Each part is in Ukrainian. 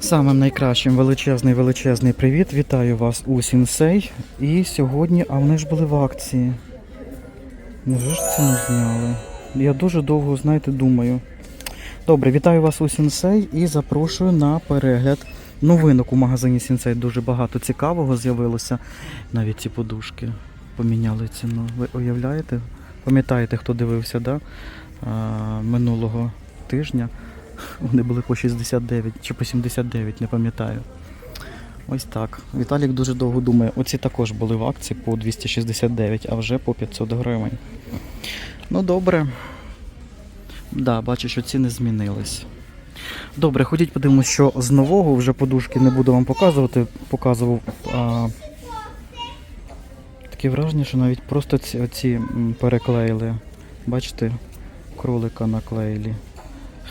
Самим найкращим величезний величезний привіт. Вітаю вас у Сінсей. І сьогодні, а вони ж були в акції. Невже ж це не зняли? Я дуже довго, знаєте, думаю. Добре, вітаю вас у Сінсей і запрошую на перегляд новинок у магазині Сінсей. Дуже багато цікавого з'явилося. Навіть ці подушки поміняли ціну. Ви уявляєте? Пам'ятаєте, хто дивився, да? а, минулого тижня? Вони були по 69 чи по 79, не пам'ятаю. Ось так. Віталік дуже довго думає. Оці також були в акції по 269, а вже по 500 гривень. Ну добре. Да, бачу, що ціни змінились. Добре, ходіть подивимось, що з нового вже подушки не буду вам показувати. Показував. А... Таке враження, що навіть просто ці, оці переклеїли. Бачите, кролика наклеїли.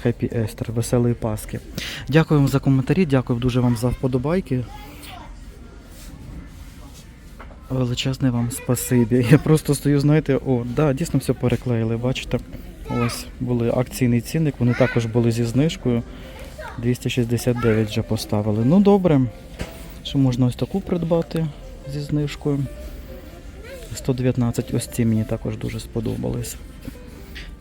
Happy Естер, веселої Паски. Дякую вам за коментарі, дякую дуже вам за вподобайки. Величезне вам спасибі. Я просто стою, знаєте, о, да, дійсно все переклеїли, бачите? Ось були акційний цінник, вони також були зі знижкою. 269 вже поставили. Ну добре. Що можна ось таку придбати зі знижкою. 119, ось ці мені також дуже сподобались.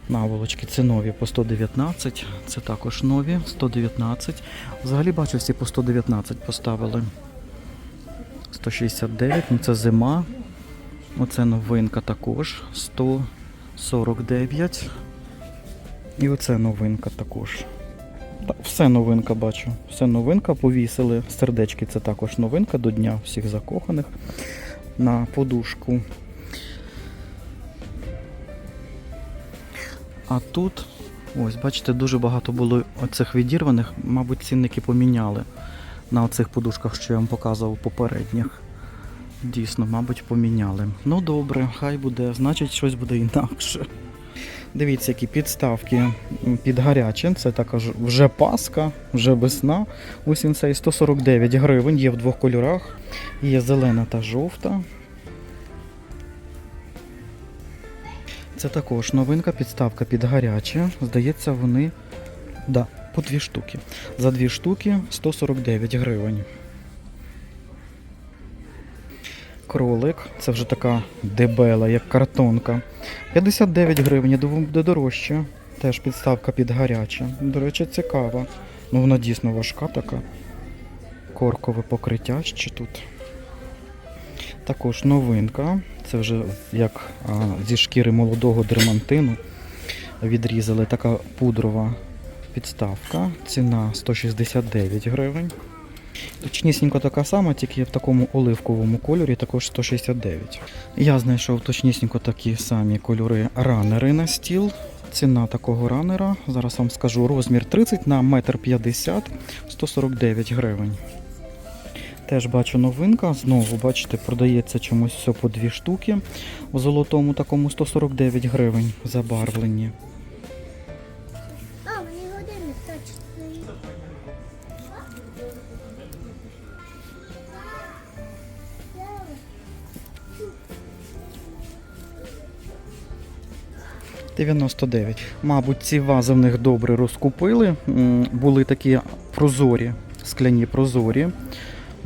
Наволочки це нові по 119, це також нові 119. Взагалі бачу, всі по 119 поставили. 169, ну це зима. Оце новинка також 149. І оце новинка також. Та, все новинка бачу. Все новинка повісили. Сердечки це також новинка до Дня всіх закоханих на подушку. А тут, ось, бачите, дуже багато було оцих відірваних, мабуть, цінники поміняли на оцих подушках, що я вам показував попередніх. Дійсно, мабуть, поміняли. Ну добре, хай буде, значить, щось буде інакше. Дивіться, які підставки під гаряче. Це також вже паска, вже весна. У сінсей 149 гривень, є в двох кольорах. Є зелена та жовта. Це також новинка, підставка під гаряче. Здається, вони да, по дві штуки. За дві штуки 149 гривень. Кролик, це вже така дебела, як картонка. 59 гривень, я думаю, буде дорожче. Теж підставка під гаряче. До речі, цікава. Ну вона дійсно важка така. Коркове покриття ще тут. Також новинка. Це вже як зі шкіри молодого дермантину відрізали така пудрова підставка. Ціна 169 гривень. Точнісінько така сама, тільки в такому оливковому кольорі, також 169. Я знайшов точнісінько такі самі кольори ранери на стіл. Ціна такого ранера, зараз вам скажу, розмір 30 на 1,50 м 149 гривень. Теж бачу новинка. Знову, бачите, продається чомусь все по дві штуки. У золотому такому 149 гривень забарвлені. А, мені годинник точно. 99. Мабуть, ці вази в них добре розкупили. Були такі прозорі, скляні прозорі.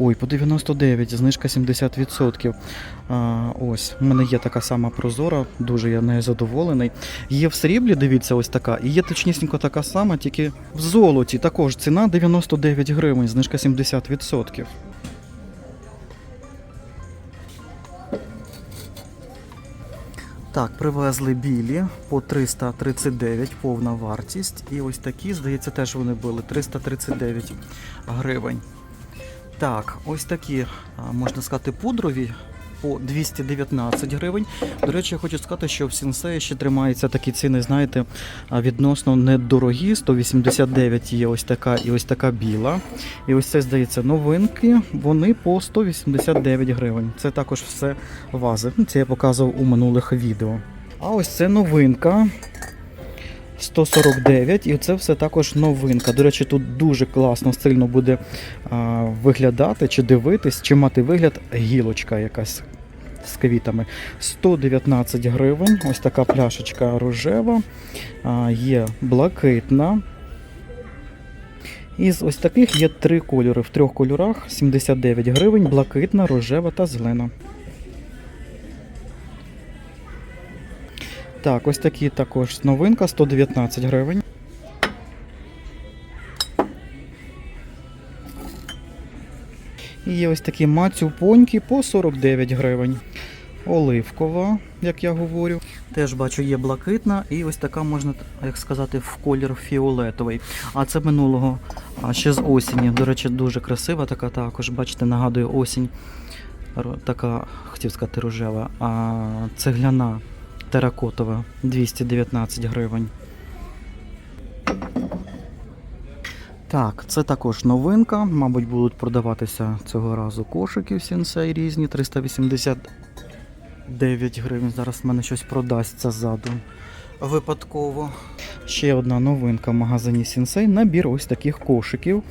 Ой, по 99, знижка 70%. А, ось, у мене є така сама прозора, дуже я нею задоволений. Є в сріблі, дивіться, ось така, і є точнісінько така сама, тільки в золоті. Також ціна 99 гривень, знижка 70%. Так, привезли білі по 339 повна вартість. І ось такі, здається, теж вони були 339 гривень. Так, ось такі, можна сказати, пудрові по 219 гривень. До речі, я хочу сказати, що в Сінсеї ще тримаються такі ціни, знаєте, відносно недорогі. 189 є ось така і ось така біла. І ось це, здається, новинки. Вони по 189 гривень. Це також все вази. Це я показував у минулих відео. А ось це новинка. 149, і це все також новинка. До речі, тут дуже класно, стильно буде а, виглядати, чи дивитись, чи мати вигляд гілочка якась з квітами. 119 гривень. Ось така пляшечка рожева, а, є блакитна. Із ось таких є три кольори. В трьох кольорах 79 гривень, блакитна, рожева та зелена. Так, ось такі також новинка 119 гривень. І є ось такі мацюпоньки по 49 гривень. Оливкова, як я говорю. Теж бачу, є блакитна, і ось така можна, як сказати, в колір фіолетовий. А це минулого, ще з осені. До речі, дуже красива така також. Бачите, нагадує осінь. Така, хотів сказати, рожева. А цегляна теракотова 219 гривень. Так, це також новинка. Мабуть, будуть продаватися цього разу кошики сінсей різні 389 гривень. Зараз в мене щось продасться ззаду. Випадково. Ще одна новинка в магазині Сінсей. Набір ось таких кошиків.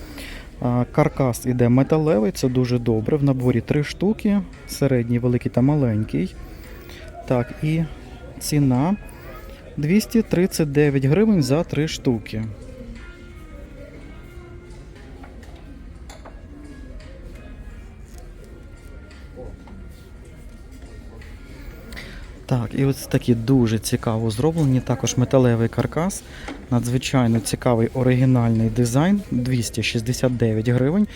Каркас іде металевий, це дуже добре. В наборі три штуки, середній, великий та маленький. Так, і ціна 239 гривень за три штуки. Так, і ось такі дуже цікаво зроблені. Також металевий каркас. Надзвичайно цікавий оригінальний дизайн. 269 гривень.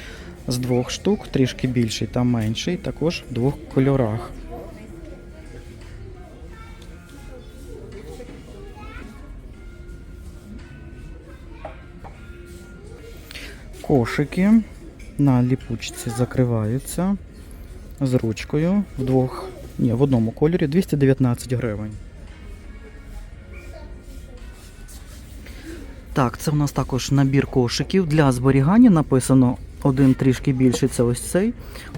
З двох штук, трішки більший та менший, також в двох кольорах. Кошики на ліпучці закриваються з ручкою в двох, ні, в одному кольорі 219 гривень. Так, це в нас також набір кошиків для зберігання. Написано один трішки більший, це ось цей.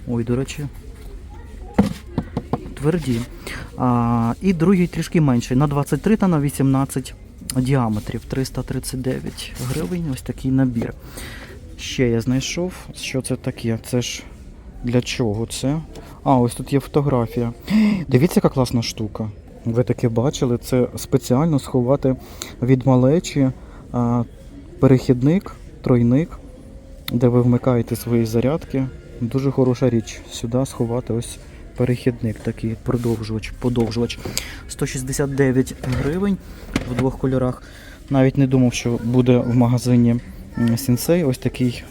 Ой, до речі. Тверді. А, і другий трішки менший. На 23 та на 18 діаметрів. 339 гривень. Ось такий набір. Ще я знайшов. Що це таке? Це ж для чого це? А, ось тут є фотографія. Дивіться, яка класна штука. Ви таке бачили? Це спеціально сховати від малечі а, перехідник, тройник, де ви вмикаєте свої зарядки. Дуже хороша річ. Сюди сховати ось перехідник, такий продовжувач, подовжувач. 169 гривень в двох кольорах. Навіть не думав, що буде в магазині Сінсей ось такий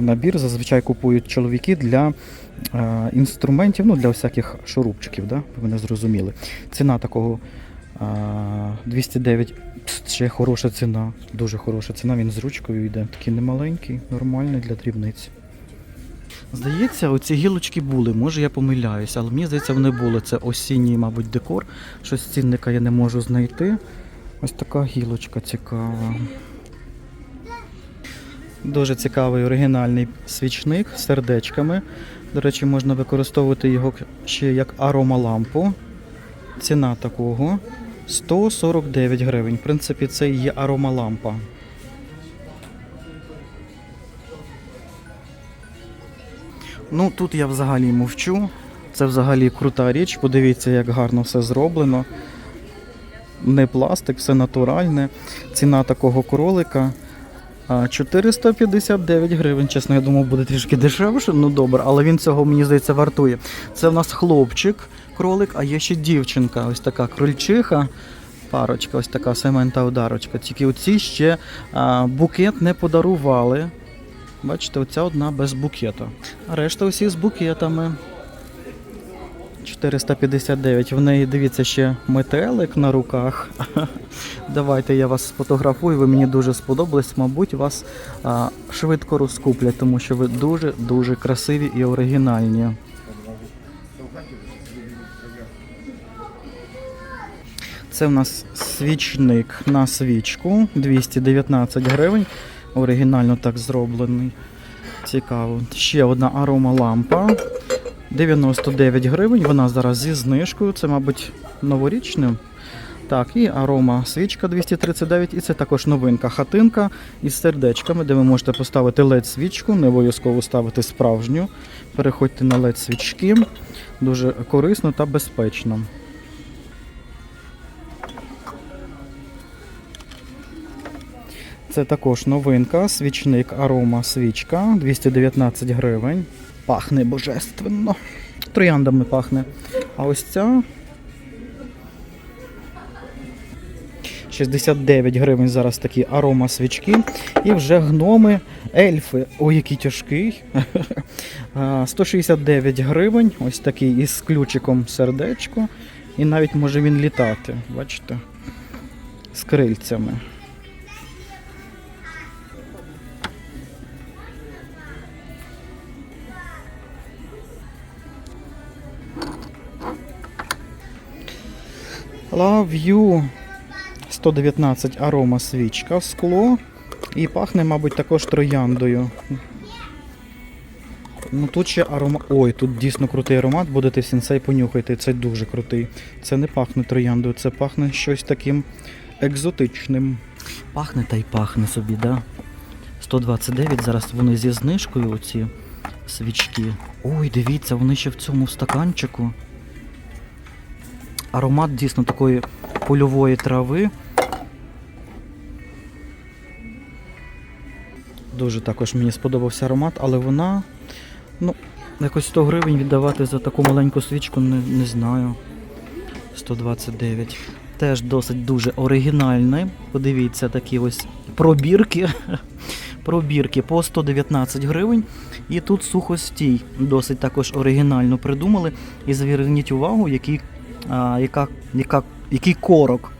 набір. Зазвичай купують чоловіки для інструментів, ну для всяких шурупчиків, да? ви мене зрозуміли. Ціна такого а, 209 ще хороша ціна, дуже хороша ціна. Він з ручкою йде. Такий немаленький, нормальний для дрібниць. Здається, оці гілочки були, може я помиляюся, але мені здається, вони були. Це осінній, мабуть, декор. Щось цінника я не можу знайти. Ось така гілочка цікава. Дуже цікавий оригінальний свічник з сердечками. До речі, можна використовувати його ще як аромалампу. Ціна такого 149 гривень. В принципі, це і є аромалампа. Ну, тут я взагалі мовчу. Це взагалі крута річ. Подивіться, як гарно все зроблено. Не пластик, все натуральне. Ціна такого кролика 459 гривень. Чесно, я думав, буде трішки дешевше. Ну добре, але він цього, мені здається, вартує. Це в нас хлопчик, кролик, а є ще дівчинка. Ось така крольчиха. Парочка, ось така Семен та ударочка. Тільки оці ще а, букет не подарували. Бачите, оця одна без букета. А решта усі з букетами. 459. В неї, дивіться, ще метелик на руках. Давайте я вас сфотографую. Ви мені дуже сподобались. Мабуть, вас а, швидко розкуплять, тому що ви дуже-дуже красиві і оригінальні. Це в нас свічник на свічку 219 гривень. Оригінально так зроблений. Цікаво. Ще одна аромалампа. 99 гривень. Вона зараз зі знижкою. Це, мабуть, новорічним. Так, і арома свічка 239. І це також новинка хатинка із сердечками, де ви можете поставити led свічку, не обов'язково ставити справжню. Переходьте на led свічки. Дуже корисно та безпечно. Це також новинка, свічник арома свічка 219 гривень. Пахне божественно. Трояндами пахне. А ось ця 69 гривень зараз такі арома свічки. І вже гноми, ельфи. Ой, який тяжкий. 169 гривень. Ось такий із ключиком сердечко. І навіть може він літати. Бачите? З крильцями. Love You 119 арома свічка, скло. І пахне, мабуть, також трояндою. Ну тут ще аромат. Ой, тут дійсно крутий аромат, будете сінсей понюхайте. Це дуже крутий. Це не пахне трояндою, це пахне щось таким екзотичним. Пахне та й пахне собі, да? 129, зараз вони зі знижкою оці свічки. Ой, дивіться, вони ще в цьому стаканчику. Аромат дійсно такої польової трави. Дуже також мені сподобався аромат, але вона, ну, якось 100 гривень віддавати за таку маленьку свічку не, не знаю. 129. Теж досить дуже оригінальний. Подивіться, такі ось пробірки. Пробірки по 119 гривень. І тут сухостій. Досить також оригінально придумали. І зверніть увагу, який, а, яка, яка, який корок.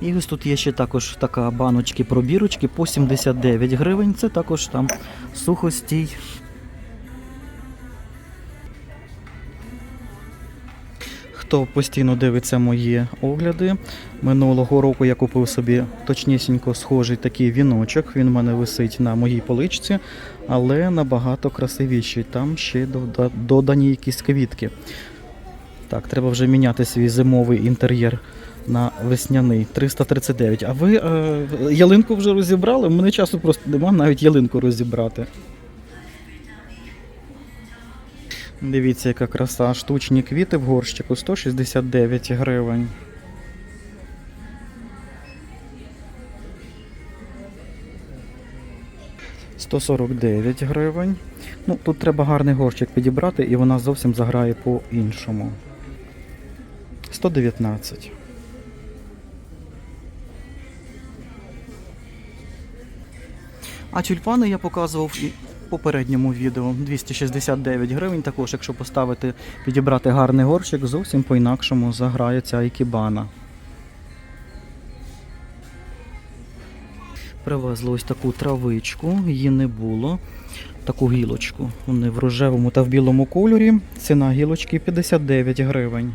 І ось тут є ще також така баночки пробірочки по 79 гривень. Це також там сухостій. Хто постійно дивиться мої огляди, минулого року я купив собі точнісінько схожий такий віночок. Він в мене висить на моїй поличці, але набагато красивіший. Там ще додані якісь квітки. Так, треба вже міняти свій зимовий інтер'єр на весняний 339. А ви е, ялинку вже розібрали? У мене часу просто нема навіть ялинку розібрати. Дивіться, яка краса. Штучні квіти в горщику 169 гривень. «149 гривень. Ну, тут треба гарний горщик підібрати, і вона зовсім заграє по-іншому. 119. А тюльпани я показував попередньому відео. 269 гривень. Також, якщо поставити, підібрати гарний горщик, зовсім по-інакшому заграє ця ікібана. Привезли ось таку травичку, її не було. Таку гілочку. Вони в рожевому та в білому кольорі. Ціна гілочки 59 гривень.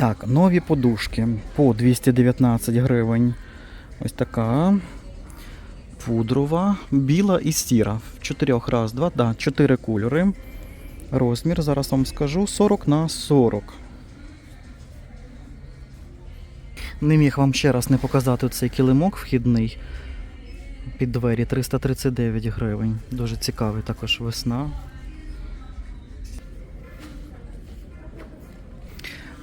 Так, нові подушки по 219 гривень. Ось така. Пудрова, біла і сіра. В чотирьох раз, два, да, чотири кольори. Розмір, зараз вам скажу, 40 на 40. Не міг вам ще раз не показати цей килимок вхідний під двері 339 гривень. Дуже цікавий також весна.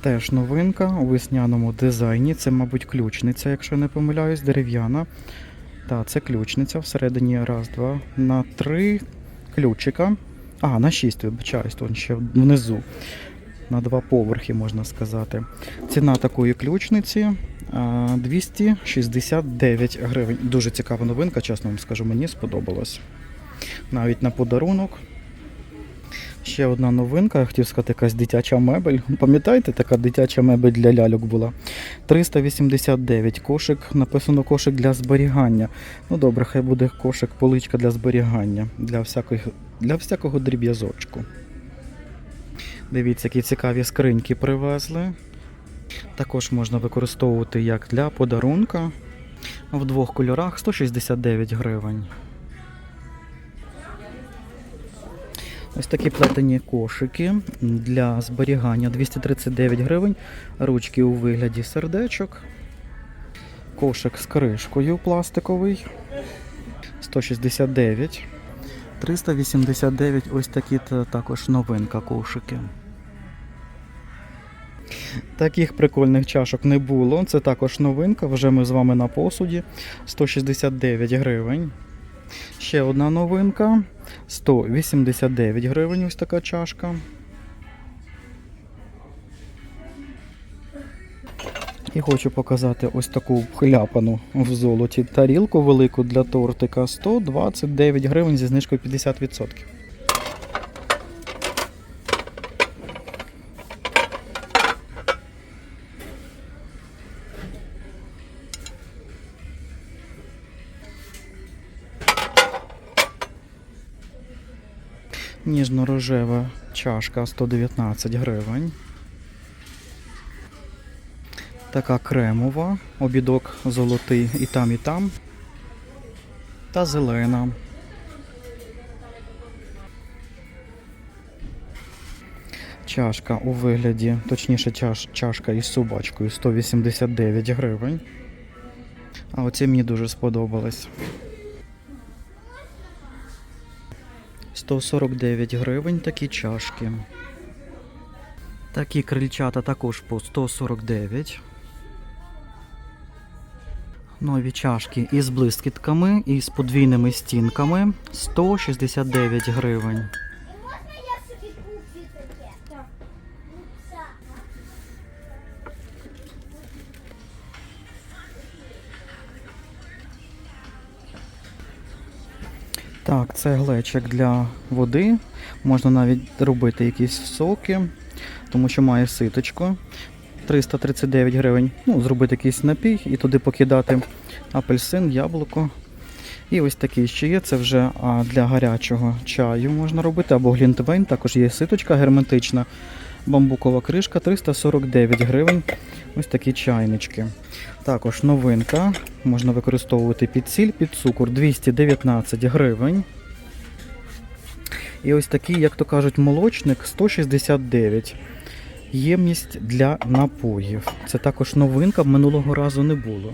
Теж новинка у весняному дизайні. Це, мабуть, ключниця, якщо я не помиляюсь, дерев'яна. Так, це ключниця. Всередині раз, два, на три ключика. А, на шість, вибачаюсь, тут ще внизу. На два поверхи, можна сказати. Ціна такої ключниці 269 гривень. Дуже цікава новинка, чесно вам скажу, мені сподобалось. Навіть на подарунок. Ще одна новинка, я хотів сказати, якась дитяча мебель. Пам'ятаєте, така дитяча мебель для ляльок була? 389 кошик, написано кошик для зберігання. Ну добре, хай буде кошик, поличка для зберігання, для всякого, для всякого дріб'язочку. Дивіться, які цікаві скриньки привезли. Також можна використовувати як для подарунка. В двох кольорах 169 гривень. Ось такі плетені кошики для зберігання 239 гривень. Ручки у вигляді сердечок. Кошик з кришкою пластиковий 169. 389 ось такі також новинка кошики. Таких прикольних чашок не було. Це також новинка. Вже ми з вами на посуді. 169 гривень. Ще одна новинка. 189 гривень ось така чашка. І хочу показати ось таку хляпану в золоті тарілку велику для тортика. 129 гривень зі знижкою 50%. Ніжно-рожева чашка 119 гривень. Така кремова, обідок золотий і там, і там. Та зелена. Чашка у вигляді, точніше, чаш, чашка із собачкою 189 гривень. А оці мені дуже сподобалось. 149 гривень такі чашки. Такі крильчата також по 149. Нові чашки із блискітками і з подвійними стінками 169 гривень. Так, це глечик для води. Можна навіть робити якісь соки, тому що має ситочко. 339 гривень. Ну, зробити якийсь напій і туди покидати апельсин, яблуко. І ось такий ще є. Це вже для гарячого чаю можна робити, або глінтвейн. Також є ситочка герметична. Бамбукова кришка 349 гривень. Ось такі чайнички. Також новинка. Можна використовувати під сіль, під цукор 219 гривень. І ось такий, як то кажуть, молочник 169. Ємність для напоїв. Це також новинка, минулого разу не було.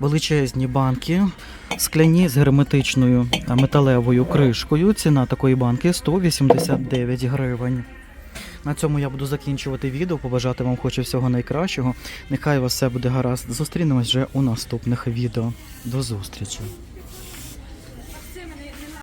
Величезні банки, скляні з герметичною металевою кришкою. Ціна такої банки 189 гривень. На цьому я буду закінчувати відео. Побажати вам хочу всього найкращого. Нехай у вас все буде гаразд. Зустрінемось вже у наступних відео. До зустрічі!